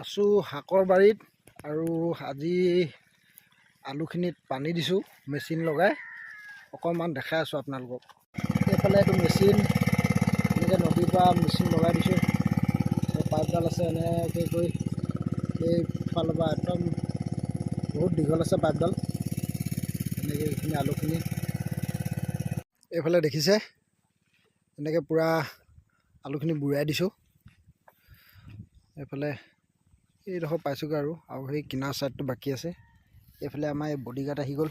আছোঁ শাকৰ বাৰীত আৰু আজি আলুখিনিত পানী দিছোঁ মেচিন লগাই। অকণমান দেখাই আছোঁ আপোনালোকক। এইফালে এইটো মেচিন এনেকৈ নদীৰ পৰা মেচিন লগাই দিছোঁ। পাইপডাল আছে এনেকৈ কৰি এইফালৰ পৰা একদম বহুত দীঘল আছে পাইপডাল। এনেকৈ এইখিনি আলুখিনি। এইফালে দেখিছে এনেকৈ পূৰা আলুখিনি বুঢ়াই দিছোঁ। এইফালে এইডোখৰ পাইছোগৈ আৰু আৰু সেই কিনাৰ ছাইডটো বাকী আছে। এইফালে আমাৰ এই বডিগাৰ্ড আহি গ'ল।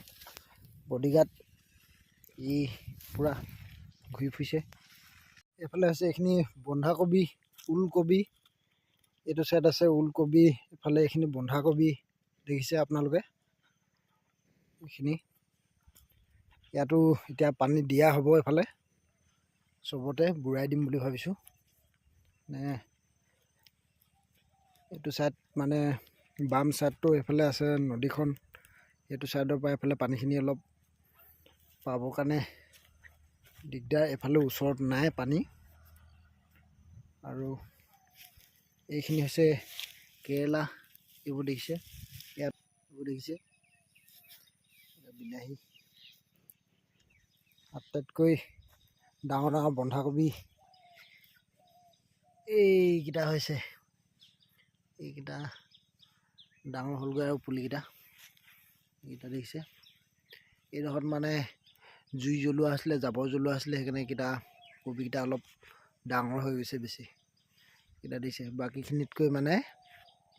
বডিগাৰ্ড ই পূৰা ঘূৰি ফুৰিছে। এইফালে আছে এইখিনি বন্ধাকবি ওলকবি। এইটো ছাইড আছে ওলকবি এইফালে এইখিনি বন্ধাকবি। দেখিছে আপোনালোকে? এইখিনি। ইয়াতো এতিয়া পানী দিয়া হ'ব এইফালে। চবতে বুঢ়াই দিম বুলি ভাবিছোঁ। নে এইটো ছাইড মানে বাম ছাইডটো এইফালে আছে নদীখন এইটো ছাইডৰ পৰা এইফালে পানীখিনি অলপ পাবৰ কাৰণে দিগদাৰ এইফালে ওচৰত নাই পানী। আৰু এইখিনি হৈছে কেৰেলা এইবোৰ দেখিছে? ইয়াত এইবোৰ দেখিছে? বিলাহী। আটাইতকৈ ডাঙৰ ডাঙৰ বন্ধাকবি। এইকেইটা হৈছে। এইকেইটা ডাঙৰ হ'লগৈ আৰু পুলিকেইটা। এইকেইটা দেখিছে। এইডোখৰত মানে জুই জ্বলোৱা আছিলে জাবৰ জ্বলোৱা আছিলে সেইকাৰণে এইকেইটা কবিকেইটা অলপ ডাঙৰ হৈ গৈছে বেছি। এইকেইটা দিছে বাকীখিনিতকৈ মানে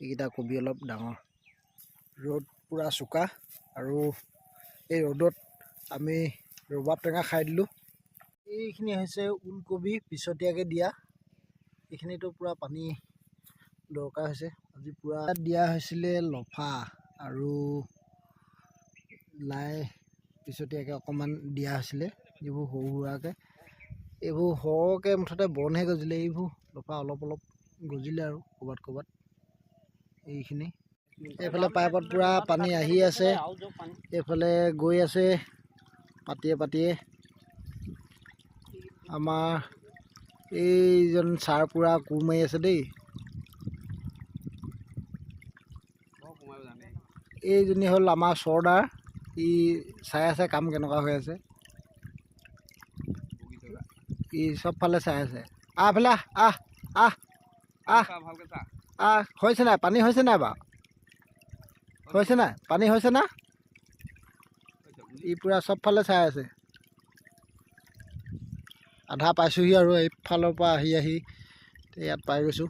এইকেইটা কবি অলপ ডাঙৰ। ৰ'দ পূৰা চোকা আৰু এই ৰ'দত আমি ৰবাব টেঙা খাই দিলোঁ। এইখিনি হৈছে ওলকবি পিছতীয়াকৈ দিয়া। এইখিনিতো পূৰা পানী দৰকাৰ হৈছে। আজি পূৰা দিয়া হৈছিলে লফা আৰু লাই পিছতীয়াকৈ অকণমান দিয়া হৈছিলে যিবোৰ সৰু সুৰাকৈ। এইবোৰ সৰহকৈ মুঠতে বনহে গজিলে এইবোৰ লফা অলপ অলপ গজিলে আৰু ক'ৰবাত ক'ৰবাত। এইখিনি। এইফালে পাইপত পূৰা পানী আহি আছে। এইফালে গৈ আছে পাতিয়ে পাতিয়ে। আমাৰ এইজন ছাৰ পূৰা কোৰ মাৰি আছে দেই। এইজনী হ'ল আমাৰ চৰ্দাৰ। ই চাই আছে কাম কেনেকুৱা হৈ আছে। ই চবফালে চাই আছে। আহ এইফালে আহ আহ আহ আহ হৈছে নাই? পানী হৈছে নাই বাৰু? হৈছে নাই? পানী হৈছে না? ই পূৰা চবফালে চাই আছে। আধা পাইছোঁহি আৰু এইফালৰ পৰা আহি আহি ইয়াত পাই গৈছোঁ।